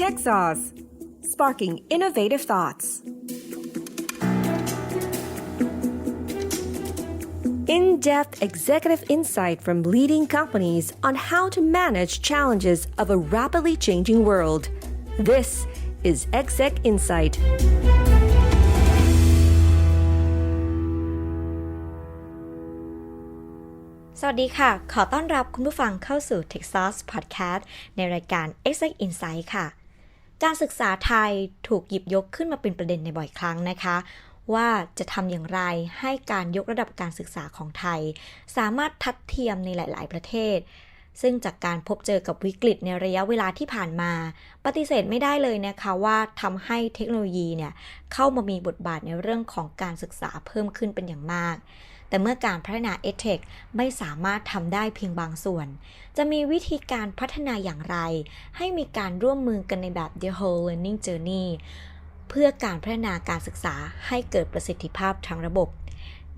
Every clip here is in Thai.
Tech Sauce, sparking innovative thoughts. In depth executive insight from leading companies on how to manage challenges of a rapidly changing world. This is Exec Insight. สวัสดีค่ะ ขอต้อนรับคุณผู้ฟังเข้าสู่ Texas Podcast ในรายการ Exact Insight ค่ะ การศึกษาไทยถูกหยิบยกขึ้นมาเป็นประเด็นในบ่อยครั้งนะคะ ว่าจะทำอย่างไรให้การยกระดับการศึกษาของไทย สามารถทัดเทียมในหลาย ๆ ประเทศ ซึ่งจากการพบเจอกับวิกฤตในระยะเวลาที่ผ่านมา ปฏิเสธไม่ได้เลยนะคะว่าทำให้เทคโนโลยีเนี่ยเข้ามามีบทบาทในเรื่องของการศึกษาเพิ่มขึ้นเป็นอย่างมาก แต่เมื่อการพัฒนา EdTech ไม่สามารถทำได้เพียงบางส่วน จะมีวิธีการพัฒนาอย่างไร ให้มีการร่วมมือกันในแบบ The Whole Learning Journey เพื่อการพัฒนาการศึกษาให้เกิดประสิทธิภาพทั้งระบบ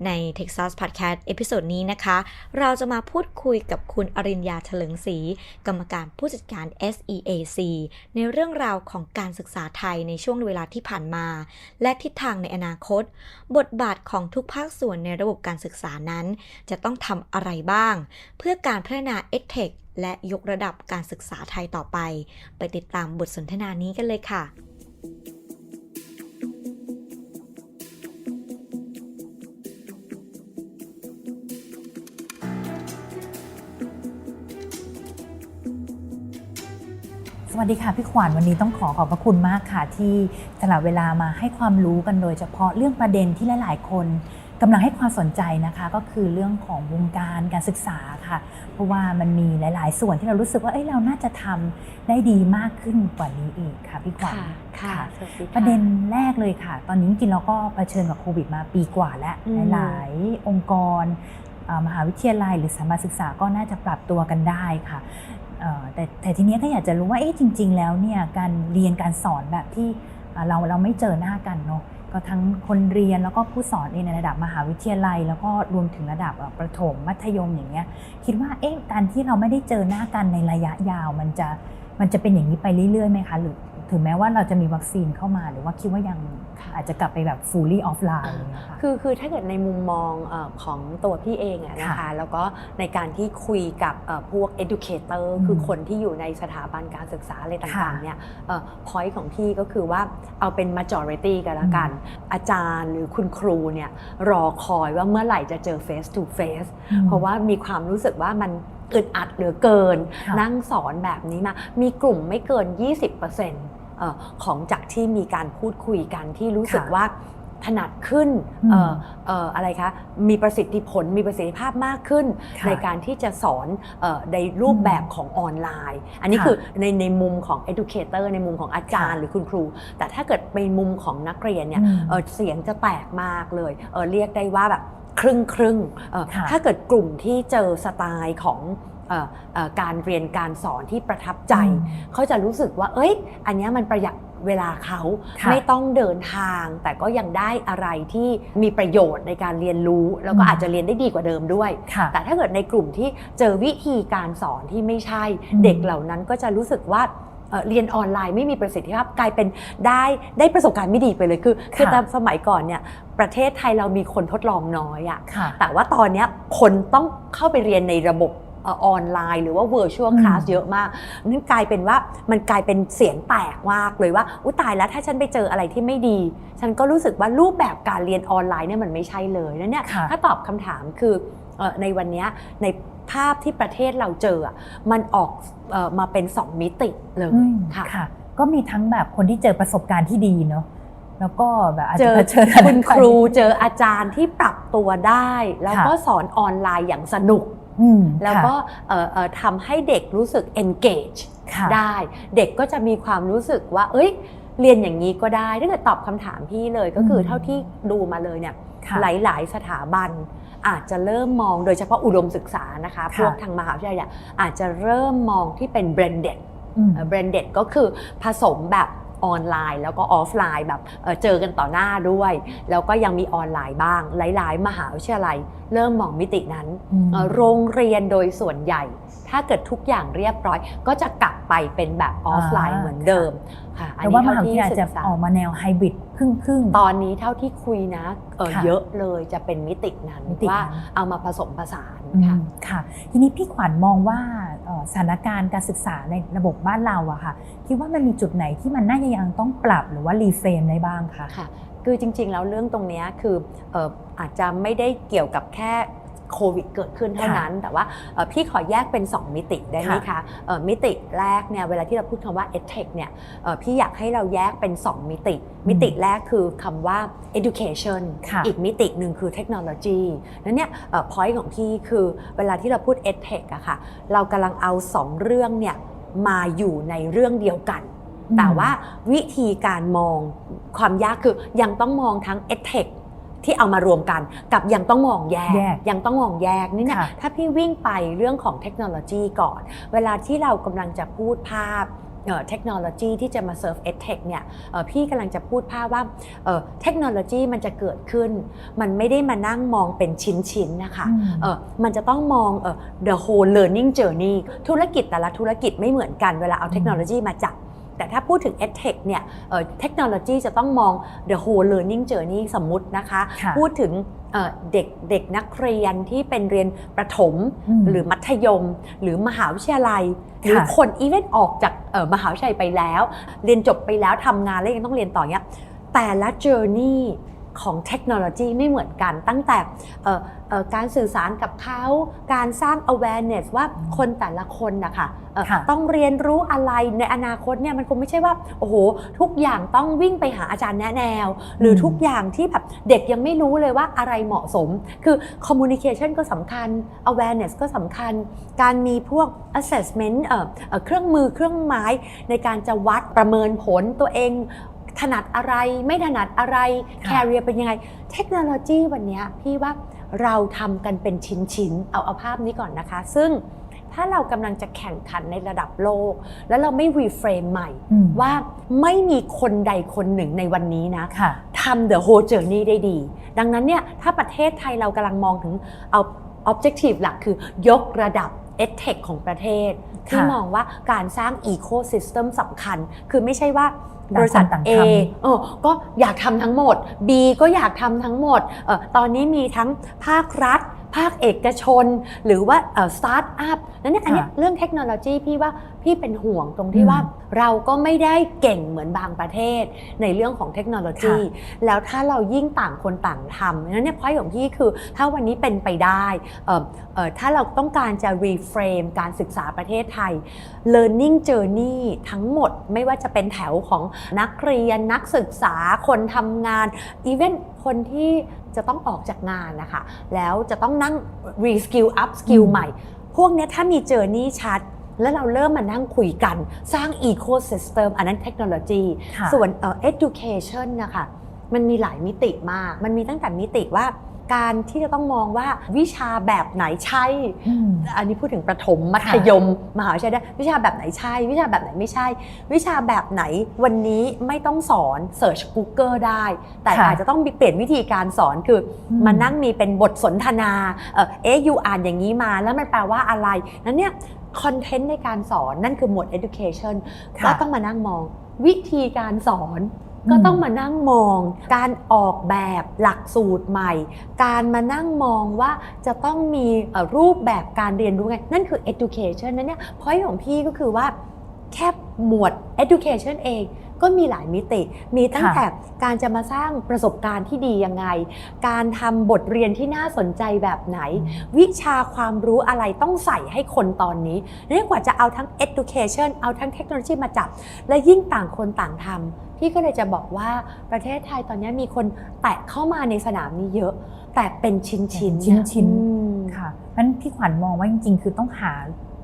ใน Texas Podcast เอพิโซดนี้นะคะ เราจะมาพูดคุยกับคุณอรินยาเฉลิงศรีกรรมการผู้จัดการ SEAC ในเรื่องราวของการศึกษาไทยในช่วงเวลาที่ผ่านมา และทิศทางในอนาคต บทบาทของทุกภาคส่วนในระบบการศึกษานั้น จะต้องทำอะไรบ้าง เพื่อการพัฒนา EdTech และยกระดับการศึกษาไทยต่อไป ไปติดตามบทสนทนานี้กันเลยค่ะ สวัสดีค่ะพี่ขวัญวันนี้ต้องขอขอบพระคุณมากค่ะ ที่สละเวลามาให้ความรู้กันโดยเฉพาะเรื่องประเด็นที่หลาย ๆ คนกำลังให้ความสนใจนะคะก็คือเรื่องของวงการการศึกษาค่ะ เพราะว่ามันมีหลาย ๆ ส่วนที่เรารู้สึกว่าเอ้ยเราน่าจะทำได้ดีมากขึ้นกว่านี้อีกค่ะพี่ขวัญค่ะสวัสดีค่ประเด็นแรกเลยค่ะ ตอนนี้จริงๆเราก็เผชิญกับโควิดมาปีกว่าแล้วอืมหลาย ๆ องค์กรเอ่อมหาวิทยาลัยหรือสถาบันศึกษาก็น่าจะปรับตัวกันได้ค่ะเอ่อ แต่แต่ทีนี้ก็อยากจะรู้ว่าเอ๊ะจริง ๆ แล้วเนี่ยการเรียนการสอนแบบที่เราเราไม่เจอหน้ากันเนาะก็ทั้งคนเรียนแล้วก็ผู้สอนเองในระดับมหาวิทยาลัย แล้วก็รวมถึงระดับประถมมัธยมอย่างเงี้ยคิดว่าเอ๊ะการที่เราไม่ได้เจอหน้ากันในระยะยาว มันจะมันจะเป็นอย่างนี้ไปเรื่อยๆไหมคะหรือ ถึงแม้ว่าเราจะมีวัคซีนเข้ามาหรือว่าคิดว่ายังอาจจะกลับไปแบบ fully offline อย่างเงี้ยค่ะคือคือถ้าเกิดในมุมมองเออของตัวพี่เองอะนะคะค่ะแล้วก็ในการที่คุยกับเอ่อพวก educator อืมคือคนที่อยู่ในสถาบันการศึกษาอะไรต่างค่ะๆเนี่ยเอ่อ point ของพี่ก็คือว่าเอาเป็น majority กันละกัน อาจารย์หรือคุณครูเนี่ยรอคอยว่าเมื่อไหร่จะเจอ face to face เพราะว่ามีความรู้สึกว่ามัน อึดอัดเหลือเกินค่ะนั่งสอนแบบนี้มา มีกลุ่มไม่เกิน 20%เอ่อของจากที่มีการพูดคุยกันที่รู้สึกค่ะว่าถนัดขึ้นอืมเอ่อเอ่ออะไรคะ มีประสิทธิผล มีประสิทธิภาพมากขึ้นค่ะในการที่จะสอนเออในรูปแบบของออนไลน์ อันนี้ค่ะคือในในมุมของ educator ในมุมของอาจารย์ค่ะหรือคุณครู แต่ถ้าเกิดเป็นมุมของนักเรียนเนี่ยอืมเอ่อเสียงจะแตกมากเลยเอ่อเรียกได้ว่าแบบ ครึ่งครึ่งเอ่อค่ะถ้าเกิดกลุ่มที่เจอสไตล์ของเอ่อเอ่อการเรียนการสอนที่ประทับใจอืมเขาจะรู้สึกว่า เอ้ย อันเนี้ยมันประหยัดเวลาเขาค่ะไม่ต้องเดินทาง แต่ก็ยังได้อะไรที่มีประโยชน์ในการเรียนรู้ แล้วก็อืมอาจจะเรียนได้ดีกว่าเดิมด้วยค่ะแต่ถ้าเกิดในกลุ่มที่เจอวิธีการสอนที่ไม่ใช่อืมเด็กเหล่านั้นก็จะรู้สึกว่า เอ่อเรียนออนไลน์ไม่มีประสิทธิภาพกลายเป็นได้ได้ประสบการณ์ไม่ดีไปเลยคือคือค่ะตามสมัยก่อนเนี่ยประเทศไทยเรามีคนทดลองน้อยอะค่ะแต่ว่าตอนเนี้ยคนต้องเข้าไปเรียนในระบบเอ่อออนไลน์หรือว่า virtual อืม class เยอะมากนั่นกลายเป็นว่ามันกลายเป็นเสียงแตกมากเลยว่าอุยตายแล้วถ้าฉันไปเจออะไรที่ไม่ดี ฉันก็รู้สึกว่ารูปแบบการเรียนออนไลน์เนี่ยมันไม่ใช่เลยแล้วเนี่ยค่ะถ้าตอบคำถามคือเอ่อในวันเนี้ยใน ภาพที่ประเทศเราเจออะมันออกเอ่อมาเป็น2มิติเลยอืมค่ะค่ะก็มีทั้งแบบคนที่เจอประสบการณ์ที่ดีเนาะแล้วก็แบบอาจเจจะอเผชิญคุณครูเจออาจารย์ที่ปรับตัวได้ แล้วค่ะก็สอนออนไลน์อย่างสนุกอืมแล้วก็ค่ะเอ่อเอ่อทำให้เด็กรู้สึก engage ค่ะได้ เด็กก็จะมีความรู้สึกว่า เอ้ย เรียนอย่างนี้ก็ได้ถ้าเกิดตอบคำถามพี่เลยก็คืออมเท่าที่ดูมาเลยเนี่ยค่ะ หลาย ๆ สถาบัน อาจจะเริ่มมองโดยเฉพาะอุดมศึกษานะคะค่ะพวกทางมหาวิทยาลัยอะอาจจะเริ่มมองที่เป็น blended อืม blended ก็คือผสมแบบออนไลน์ แล้วก็ออฟไลน์แบบเอ่อเจอกันต่อหน้าด้วย แล้วก็ยังมีออนไลน์บ้าง หลาย ๆ มหาวิทยาลัย เริ่มมองมิตินั้นอืมเอ่อโรงเรียนโดยส่วนใหญ่ ถ้าเกิดทุกอย่างเรียบร้อย ก็จะกลับไปเป็นแบบออฟไลน์อ่าเหมือนเดิมค่ะอันแต่นี้ว่ามหาเท่าวิทที่ยาลัยศึจะกษาออกมาแนวไฮบริด ครึ่งครึ่งๆตอนนี้เท่าที่คุยนะเอ่อค่ะเยอะเลยจะเป็นมิตินั้นมิตินั้นว่าเอามาผสมผสานอืมค่ะค่ะ ทีนี้พี่ขวัญมองว่าเอ่อสถานการณ์การศึกษาในระบบบ้านเราอะค่ะคิดว่ามันมีจุดไหนที่มันน่าจะยังต้องปรับหรือว่ารีเฟรมได้บ้างคะค่ะคือจริงๆแล้วเรื่องตรงเนี้ยคือเอ่ออาจจะไม่ได้เกี่ยวกับแค่ โควิดเกิดขึ้นเท่านั้น แต่ว่าเอ่อพี่ขอแยกเป็น 2 มิติได้ไหมคะเอ่อมิติแรกเนี่ยเวลาที่เราพูดคำว่า edtech เนี่ยเอ่อพี่อยากให้เราแยกเป็น 2 มิติ มิติแรกคือคำว่า education ค่ะอีกมิติหนึ่งคือเทคโนโลยีนั้นเนี่ยเอ่อ point ของพี่คือเวลาที่เราพูด edtech อะค่ะเรากำลังเอา 2 เรื่องเนี่ยมาอยู่ในเรื่องเดียวกัน แต่ว่าวิธีการมองความยากคือยังต้องมองทั้ง edtech ที่เอามารวมกันกับยังต้องมองแยแยกยังต้องมองแยกนี่นะค่ะ ถ้าพี่วิ่งไปเรื่องของเทคโนโลยีก่อน เวลาที่เรากำลังจะพูดภาพเอ่อเทคโนโลยีที่จะมาเซิร์ฟ edtech เนี่ยเอ่อพี่กำลังจะพูดภาพว่าเอ่อเทคโนโลยีมันจะเกิดขึ้น มันไม่ได้มานั่งมองเป็นชิ้นๆนะคะ อืม เออมันจะต้องมองเออ the whole learning journey ธุรกิจแต่ละธุรกิจไม่เหมือนกันเวลาเอาเทคโนโลยีมาจับ แต่ถ้าพูดถึง edtech เนี่ยเอ่อเทคโนโลยีจะต้องมอง the whole learning journey สมมุตินะคะค่ะพูดถึงเอ่อเด็กเด็กนักเรียนที่เป็นเรียนประถมอืมหรือมัธยม หรือมหาวิทยาลัย หรือค่ะคนอีเวนต์ออกจากเอ่อมหาวิทยาลัยไปแล้ว เรียนจบไปแล้วทำงานแล้วยังต้องเรียนต่อเนี้ยแต่ละ journey ของเทคโนโลยีไม่เหมือนกัน ตั้งแต่เอ่อเอ่อการสื่อสารกับเขาการสร้าง awareness ว่าคนแต่ละคนนะคะเอ่อค่ะต้องเรียนรู้อะไรในอนาคตเนี่ยมันคงไม่ใช่ว่าโอ้โหทุกอย่างต้องวิ่งไปหาอาจารย์แนะแนว หรือทุกอย่างที่แบบเด็กยังไม่รู้เลยว่าอะไรเหมาะสม คือ communication ก็สำคัญ awareness ก็สำคัญ การมีพวก assessment เอ่อเอ่อเครื่องมือเครื่องไม้ในการจะวัดประเมินผลตัวเอง ถนัดอะไรไม่ถนัดอะไรค่ะ career เป็นยังไง เทคโนโลยีวันเนี้ยพี่ว่าเราทำกันเป็นชิ้นๆ เอาเอาภาพนี้ก่อนนะคะ ซึ่งถ้าเรากำลังจะแข่งขันในระดับโลก แล้วเราไม่รีเฟรมใหม่อืมว่าไม่มีคนใดคนหนึ่งในวันนี้นะค่ะทำ the whole journey ได้ดี ดังนั้นเนี่ยถ้าประเทศไทยเรากำลังมองถึงเอา objective หลักคือยกระดับ edtech ของประเทศ ที่ค่ะมองว่าการสร้าง ecosystem สำคัญ คือไม่ใช่ว่า บริษัทต่างคน A ต่างทเออก็อยากทำทั้งหมด B ก็อยากทำทั้งหมดเออตอนนี้มีทั้งภาครัฐ ภาคเอกชน หรือว่าเอ่อสตาร์ทอัพนั้นเนี่ยอันเนี้ยค่ะเรื่องเทคโนโลยีพี่ว่าพี่เป็นห่วงตรงที่อืมว่าเราก็ไม่ได้เก่งเหมือนบางประเทศ ในเรื่องของเทคโนโลยีค่ะแล้วถ้าเรายิ่งต่างคนต่างทำนั้นเนี่ยพอยของพี่คือถ้าวันนี้เป็นไปได้เอ่อเอ่อถ้าเราต้องการจะ reframe การศึกษาประเทศไทย learning journey ทั้งหมดไม่ว่าจะเป็นแถวของนักเรียนนักศึกษาคนทำงาน even คนที่จะต้องออกจากงานนะคะ แล้วจะต้องนั่ง reskill up skill อืมใหม่ พวกเนี้ยถ้ามี journey ชัด แล้วเราเริ่มมานั่งคุยกัน สร้าง ecosystem อันนั้นเทคโนโลยีค่ะส่วนเอ่อ education นะคะมันมีหลายมิติมาก มันมีตั้งแต่มิติว่า การที่จะต้องมองว่าวิชาแบบไหนใช่อืมอันนี้พูดถึงประถมมัธยม มหาวิทยาลัยได้วิชาแบบไหนใช่ วิชาแบบไหนไม่ใช่ วิชาแบบไหนวันนี้ไม่ต้องสอน Search Google ได้ แต่ค่ะอาจจะต้องมีเปลี่ยนวิธีการสอนคืออมมานั่งมีเป็นบทสนทนาเออเอ๊ะยูอ่านอย่างนี้มาแล้วมันแปลว่าอะไรนั้นเนี่ยคอนเทนต์ในการสอนนั่นคือหมวด education ค่ะก็ต้องมานั่งมองวิธีการสอน ก็ต้องมานั่งมอง การออกแบบหลักสูตรใหม่ การมานั่งมองว่าจะต้องมีเอ่อรูปแบบการเรียนรู้ไง นั่นคือ education นั่นเนี่ยพอยของพี่ก็คือว่าแค่หมวด education เอง ก็มีหลายมิติ มีตั้งค่ะแต่การจะมาสร้างประสบการณ์ที่ดียังไง การทำบทเรียนที่น่าสนใจแบบไหน วิชาความรู้อะไรต้องใส่ให้คนตอนนี้ เรียกว่าจะเอาทั้ง education เอาทั้งเทคโนโลยีมาจับ และยิ่งต่างคนต่างทำพี่ก็เลยจะบอกว่าประเทศไทยตอนนี้มีคนแตะเข้ามาในสนามนี้เยอะ แต่เป็นชิ้นชิ้นชิ้นชิ้นอืมค่ะงั้นพี่ขวัญมองว่าจริง ๆ คือต้องหา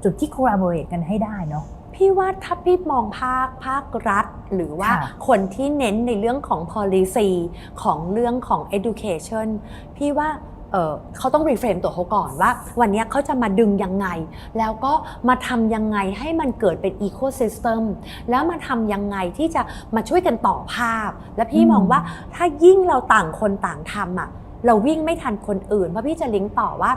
จุดที่ collaborate กันให้ได้เนาะ พี่ว่าถ้าพี่มองภาคภาครัฐ หรือว่าค่ะคนที่เน้นในเรื่องของ policy ของเรื่องของ education พี่ว่าเอ่อเขาต้องรีเฟรมตัวเขาก่อนว่า วันเนี้ยเขาจะมาดึงยังไง แล้วก็มาทำยังไงให้มันเกิดเป็นอีโคซิสเต็มแล้วมาทำยังไงที่จะมาช่วยกันต่อภาพ และพี่อืมมองว่าถ้ายิ่งเราต่างคนต่างทำอะเราวิ่งไม่ทันคนอื่น เพราะพี่จะลิงก์ต่อว่า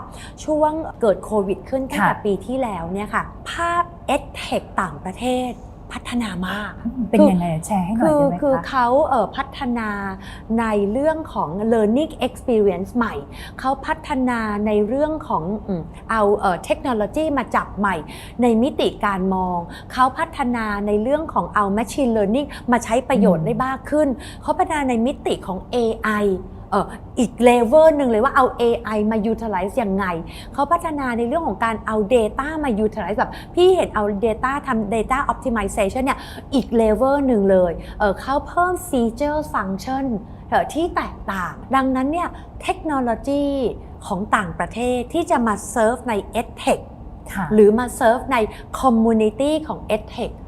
ช่วงเกิดโควิดขึ้นตั้งแต่ปีที่แล้วเนี่ยค่ะ ภาพ e d t e c h ต่างประเทศพัฒนามาก เป็นคือยังไงแชร์ให้หน่อยคือได้ไหมคือคะเขาเอ่อพัฒนาในเรื่องของ learning experience ใหม่ เขาพัฒนาในเรื่องของอืมเอาเอ่อเทคโนโลยีมาจับใหม่ ในมิติการมอง เขาพัฒนาในเรื่องของเอา machine learning มาใช้ประโยชน์อืมได้มากขึ้น เขาพัฒนาในมิติของ AI เอ่ออีกเลเวลหนึ่งเลยว่าเอา AI มา utilize ยังไง เขาพัฒนาในเรื่องของการเอา Data มา utilize แบบพี่เห็นเอา Data ทำ Data optimization เนี่ยอีกเลเวลหนึ่งเลยเออเขาเพิ่ม feature function เอ่อที่แตกต่าง ดังนั้นเนี่ยเทคโนโลยีของต่างประเทศที่จะมาเซิร์ฟใน EdTech ค่ะหรือมาเซิร์ฟใน Community ของ EdTech อืม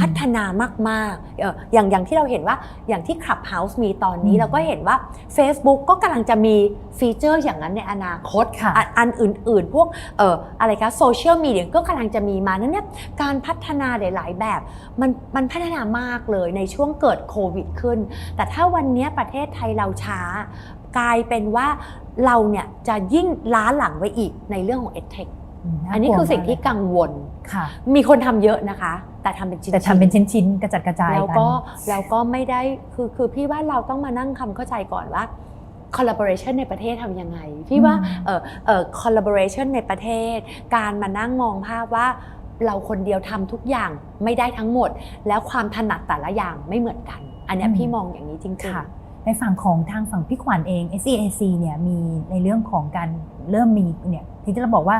พัฒนามากๆเอ่ออย่างอย่างที่เราเห็นว่าอย่างที่ Clubhouse มีตอนนี้อืมเราก็เห็นว่า Facebook ก็กำลังจะมีฟีเจอร์อย่างนั้นในอนาคตค่ะอันอันอื่นๆ พวกเอ่ออะไรคะโซเชียลมีเดียก็กำลังจะมีมานั้นเนี่ยการพัฒนาหลาย ๆ แบบมันมันพัฒนามากเลยในช่วงเกิดโควิดขึ้น แต่ถ้าวันเนี้ยประเทศไทยเราช้ากลายเป็นว่าเราเนี่ยจะยิ่งล้าหลังไว้อีกในเรื่องของ EdTech มากลัวอันนี้คือสิ่งที่มากเลยกังวลค่ะมีคนทำเยอะนะคะ แต่ทำเป็นชิ้นๆแต่ทำเป็นชิ้นๆกระจัดกระจายแล้วกันก็แล้วก็ไม่ได้คือคือพี่ว่าเราต้องมานั่งคำเข้าใจก่อนว่า collaboration ในประเทศทำยังไง พี่ว่าอืมเออเออ collaboration ในประเทศ การมานั่งมองภาพว่าเราคนเดียวทำทุกอย่างไม่ได้ทั้งหมด แล้วความถนัดแต่ละอย่างไม่เหมือนกัน อันเนี้ยพี่มองอย่างนี้จริงๆค่ะในฝั่งของทางฝั่งพี่ขวัญเอง SEAC เนี่ยมีในเรื่องของการเริ่มมีเนี่ยที่เราบอกว่า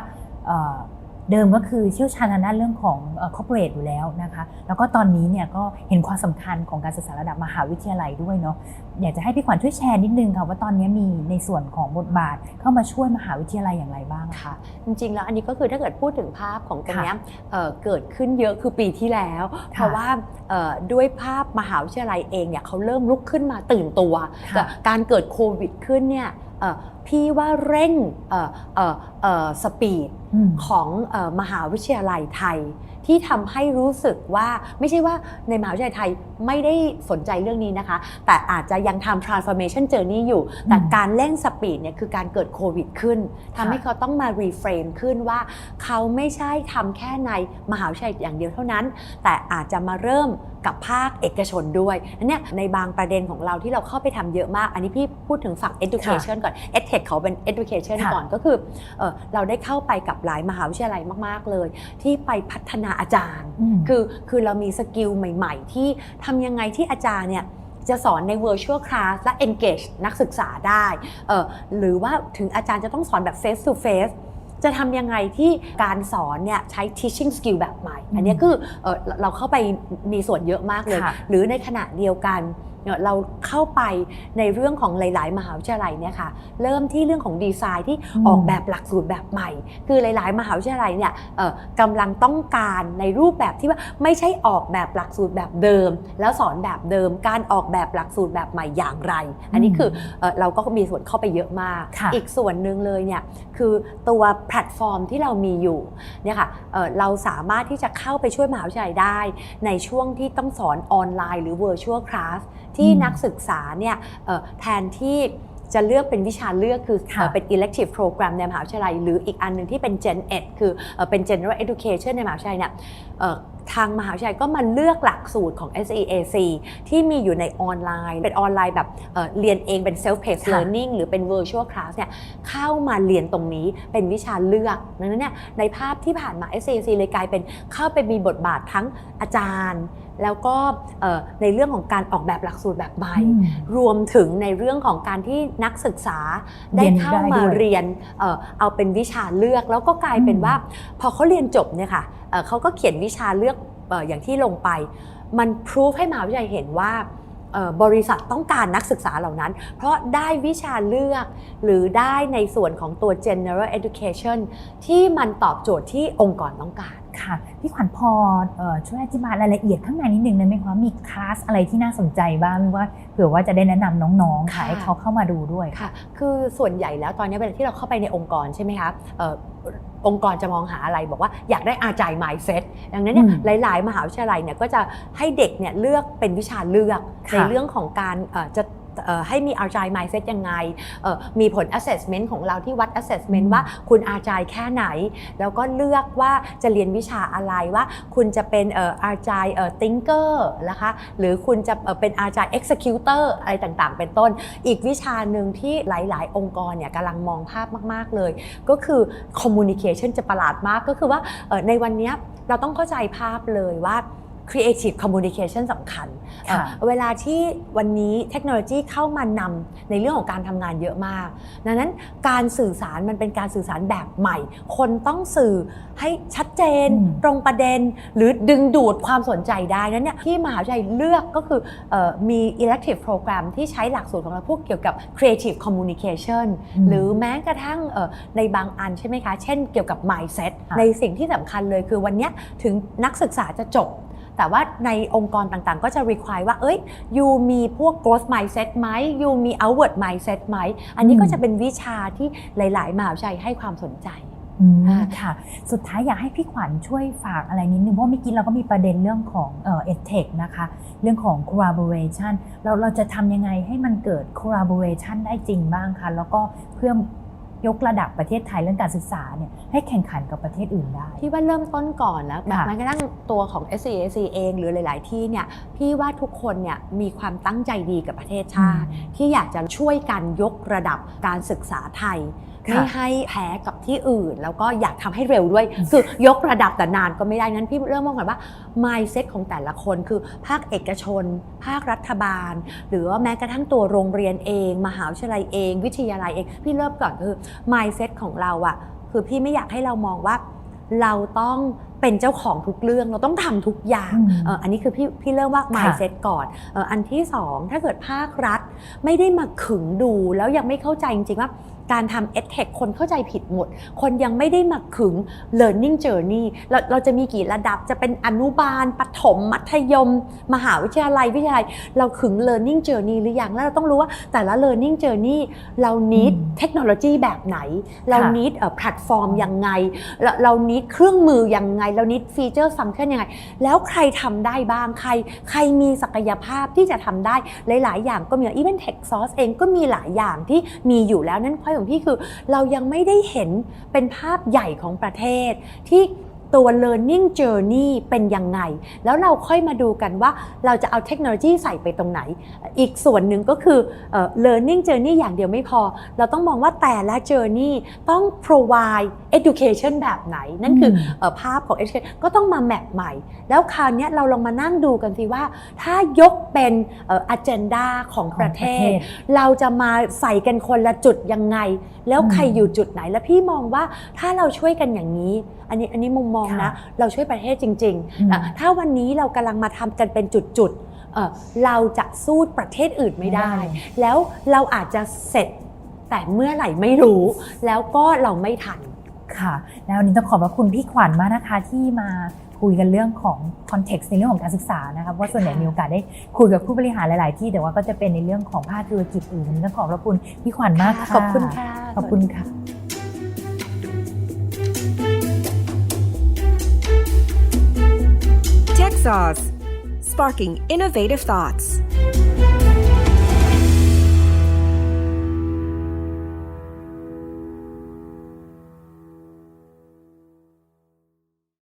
เอ่อเดิมก็คือเชี่ยวชาญทางด้านเรื่องของเอ่อ corporate อยู่แล้วนะคะ แล้วก็ตอนนี้เนี่ยก็เห็นความสำคัญของการศึกษาระดับมหาวิทยาลัยด้วยเนาะ อยากจะให้พี่ขวัญช่วยแชร์นิดนึงค่ะว่าตอนนี้มีในส่วนของบทบาทเข้ามาช่วยมหาวิทยาลัยอย่างไรบ้างคะค่ะจริงๆแล้วอันนี้ก็คือถ้าเกิดพูดถึงภาพของตรงเนี้ยเอ่อเกิดขึ้นเยอะคือปีที่แล้ว เพราะว่าเอ่อด้วยภาพมหาวิทยาลัยเองเนี่ยเขาเริ่มลุกขึ้นมาตื่นตัวค่ะแต่การเกิดโควิดขึ้นเนี่ยเอ่อ พี่ว่าเร่งเอ่อเอ่อเอ่อสปีดอืมของเออมหาวิทยาลัยไทย ที่ทำให้รู้สึกว่าไม่ใช่ว่าในมหาวิทยาลัยไทยไม่ได้สนใจเรื่องนี้นะคะ แต่อาจจะยังทำ transformation journey อยู่ แต่อืมการเร่งสปีดเนี่ยคือการเกิดโควิดขึ้นทำให้ค่ะเขาต้องมา reframe ขึ้นว่า เขาไม่ใช่ทำแค่ในมหาวิทยาลัยอย่างเดียวเท่านั้น แต่อาจจะมาเริ่ม กับภาคเอกชนด้วยอันเนี้ยในบางประเด็นของเราที่เราเข้าไปทำเยอะมาก อันนี้พี่พูดถึงฝั่ง education ก่อน edtech เขาเป็น education ค่ะก่อนก็คือเอ่อเราได้เข้าไปกับหลายมหาวิทยาลัยมาก ๆ เลย ที่ไปพัฒนาอาจารย์มคือคือเรามีสกิลใหม่ ๆ ที่ทำยังไงที่อาจารย์เนี่ยจะสอนใน virtual class และ engage นักศึกษาได้เอ่อหรือว่าถึงอาจารย์จะต้องสอนแบบ face to face จะทำยังไงที่การสอนเนี่ยใช้ teaching skill แบบใหม่ อันเนี้ยคือเอ่อเราเข้าไปมีส่วนเยอะมากเลยค่ะหรือในขณะเดียวกัน เนี่ยเราเข้าไปในเรื่องของหลาย ๆ มหาวิทยาลัยเนี่ยค่ะเริ่มที่เรื่องของดีไซน์ที่อืมออกแบบหลักสูตรแบบใหม่ คือหลาย ๆ มหาวิทยาลัยเนี่ยเอ่อกำลังต้องการในรูปแบบที่ว่าไม่ใช่ออกแบบหลักสูตรแบบเดิม แล้วสอนแบบเดิม การออกแบบหลักสูตรแบบใหม่อย่างไร อันนี้คือเอ่อเราก็มีส่วนเข้าไปเยอะมากค่ะอีกส่วนหนึ่งเลยเนี่ยคือตัวแพลตฟอร์มที่เรามีอยู่เนี่ยค่ะเอ่อเราสามารถที่จะเข้าไปช่วยมหาวิทยาลัยได้ ในช่วงที่ต้องสอนออนไลน์ หรือ virtual class ที่อืมนักศึกษาเนี่ยเอ่อแทนที่จะเลือกเป็นวิชาเลือกคือค่ะเอ่อเป็น elective program ในมหาวิทยาลัย หรืออีกอันหนึ่งที่เป็น Gen Ed คือเอ่อเป็น general education ในมหาวิทยาลัยเนี่ยเอ่อทางมหาวิทยาลัยก็มาเลือกหลักสูตรของ SEAC ที่มีอยู่ในออนไลน์ เป็นออนไลน์แบบเอ่อเรียนเองเป็น self paced ค่ะ learning หรือเป็น virtual class เนี่ยเข้ามาเรียนตรงนี้เป็นวิชาเลือกดังนั้นเนี่ยในภาพที่ผ่านมา SEAC เลยกลายเป็นเข้าไปมีบทบาททั้งอาจารย์ แล้วก็เอ่อในเรื่องของการออกแบบหลักสูตรแบบใหม่อืมรวมถึงในเรื่องของการที่นักศึกษาได้เรียนเข้าได้มาด้วยเรียนเอ่อเอาเป็นวิชาเลือก แล้วก็กลายเป็นอืมว่า พอเขาเรียนจบเนี่ยค่ะเอ่อเขาก็เขียนวิชาเลือกเอ่ออย่างที่ลงไป มันพิสูจให้มหาวิทยาลัยเห็นว่าเอ่อบริษัทต้องการนักศึกษาเหล่านั้น เพราะได้วิชาเลือก หรือได้ในส่วนของตัว general education ที่มันตอบโจทย์ที่องค์กรต้องการค่ะพี่ขวัญพอเอ่อช่วยอธิบายรายละเอียดข้างในนิดนึงได้ไหมคะมีคลาสอะไรที่น่าสนใจบ้างว่าเผื่อว่าจะได้แนะนำน้องๆค่ะค่ะให้เขาเข้ามาดูด้วยค่ะ คือส่วนใหญ่แล้วตอนนี้เวลาที่เราเข้าไปในองค์กรใช่ไหมคะเอ่อองค์กรจะมองหาอะไรบอกว่าอยากได้อาจาย mindset ดังนั้นเนี่ยอืมหลาย ๆ มหาวิทยาลัยเนี่ยก็จะให้เด็กเนี่ยเลือกเป็นวิชาเลือกค่ะในเรื่องของการเอ่อจะเอ่อ ให้มี agile mindset ยังไงเอ่อมีผล assessment ของเราที่วัด assessment ว่าคุณ agile แค่ไหน แล้วก็เลือกว่าจะเรียนวิชาอะไรว่า คุณจะเป็นเอ่อ agile เอ่อ thinker นะคะหรือคุณจะเอ่อเป็น agile executor อะไรต่างๆ เป็นต้น อีกวิชาหนึ่งที่หลาย ๆ องค์กรเนี่ยกำลังมองภาพมาก ๆ เลย ก็คือ communication จะประหลาดมากก็คือว่าเอ่อในวันเนี้ยเราต้องเข้าใจภาพเลยว่า creative communication สำคัญค่ะเอ่อเวลาที่วันนี้เทคโนโลยีเข้ามานำในเรื่องของการทำงานเยอะมาก ดังนั้นการสื่อสารมันเป็นการสื่อสารแบบใหม่ คนต้องสื่อให้ชัดเจนอืมตรงประเด็น หรือดึงดูดความสนใจได้นั้นเนี่ยที่มหาวิทยาลัยเลือกก็คือเออมี elective program ที่ใช้หลักสูตรของเราพวกเกี่ยวกับ creative communication อืมหรือแม้กระทั่งเอ่อในบางอันใช่ไหมคะ เช่นเกี่ยวกับ mindset ค่ะในสิ่งที่สำคัญเลยคือวันเนี้ยถึงนักศึกษาจะจบ แต่ว่าในองค์กรต่างๆ ก็จะ require ว่า เอ้ยยูมีพวก growth mindset ไหมยูมี outward mindset ไหม อันนี้อืมก็จะเป็นวิชาที่หลายๆมหาวิทยาลัยให้ความสนใจอืมอ่าค่ะ สุดท้ายอยากให้พี่ขวัญช่วยฝากอะไรนิดนึง เพราะเมื่อกี้เราก็มีประเด็นเรื่องของเอ่อ edtech นะคะ เรื่องของ collaboration เราเราจะทำยังไงให้มันเกิด collaboration ได้จริงบ้างคะ แล้วก็เพื่อ ยกระดับประเทศไทยเรื่องการศึกษาเนี่ยให้แข่งขันกับประเทศอื่นได้ พี่ว่าเริ่มต้นก่อนแล้วแบบค่ะแม้กระทั่งตัวของ s c s c เองหรือหลาย ๆ ที่เนี่ยพี่ว่าทุกคนเนี่ยมีความตั้งใจดีกับประเทศชาติ ที่อยากจะช่วยกันยกระดับการศึกษาไทยค่ะไม่ให้แพ้กับที่อื่น แล้วก็อยากทำให้เร็วด้วย คือยกระดับแต่นานก็ไม่ได้นั้นพี่เริ่มมองก่อนว่า mindset ของแต่ละคนคือภาคเอกชน ภาครัฐบาล หรือว่าแม้กระทั่งตัวโรงเรียนเอง มหาวิทยาลัยเอง วิทยาลัยเอง พี่เริ่มก่อนคือ mindset ของเราอะคือพี่ไม่อยากให้เรามองว่าเราต้องเป็นเจ้าของทุกเรื่องเราต้องทำทุกอย่างอืมเอ่ออันนี้คือพี่พี่เริ่มว่าค่ะ mindset ก่อนเอ่ออันที่สองถ้าเกิดภาครัฐไม่ได้มาขึงดูแล้วยังไม่เข้าใจจริงๆว่า การทำ edtech คนเข้าใจผิดหมด คนยังไม่ได้มาขึง learning journey เราเราจะมีกี่ระดับจะเป็นอนุบาลปฐมมัธยม มหาวิทยาลัยวิทยาลัย เราขึง learning journey หรือยัง แล้วเราต้องรู้ว่าแต่ละ learning journey เรา need อืมเทคโนโลยีแบบไหน เราค่ะ need เอ่อแพลตฟอร์มยังไง เราเรา need เครื่องมือยังไง เรา need ฟีเจอร์สำคัญยังไง แล้วใครทำได้บ้างใคร ใครมีศักยภาพที่จะทำได้หลาย ๆ อย่างก็มี even tech source เองก็มีหลายอย่างที่มีอยู่แล้วนั่นข้อของพี่คือ เรายังไม่ได้เห็นเป็นภาพใหญ่ของประเทศที่ ตัว learning journey เป็นยังไง แล้วเราค่อยมาดูกันว่าเราจะเอาเทคโนโลยีใส่ไปตรงไหน อีกส่วนหนึ่งก็คือเอ่อ learning journey อย่างเดียวไม่พอ เราต้องมองว่าแต่ละ journey ต้อง provide education แบบไหน นั่นคืออมเอ่อภาพของ education ก็ต้องมาแมปใหม่ แล้วคราวเนี้ยเราลองมานั่งดูกันสิว่า ถ้ายกเป็นเอ่อ agenda ของประเทศ เราจะมาใส่กันคนละจุดยังไง แล้วใครอืมอยู่จุดไหน แล้วพี่มองว่าถ้าเราช่วยกันอย่างนี้ อันนี้อันนี้มุมมองนะค่ะเราช่วยประเทศจริงอืมๆอะถ้าวันนี้เรากำลังมาทำกันเป็นจุดๆเอ่อเราจะสู้ประเทศอื่นไม่ได้ แล้วเราอาจจะเสร็จแต่เมื่อไหร่ไม่รู้ แล้วก็เราไม่ทันค่ะ แล้ววันนี้ต้องขอบพระคุณพี่ขวัญมากนะคะที่มาคุยกันเรื่องของคอนเท็กซ์ในเรื่องของการศึกษานะคะเพราะส่วนใหญ่มีโอกาสได้คุยกับผู้บริหารหลาย ๆ ที่แต่ว่าก็จะเป็นในเรื่องของภาคธุรกิจอื่นวันนี้ต้องขอบพระคุณพี่ขวัญมากค่ะขอบคุณค่ะขอบคุณค่ะ Sauce, sparking innovative thoughts.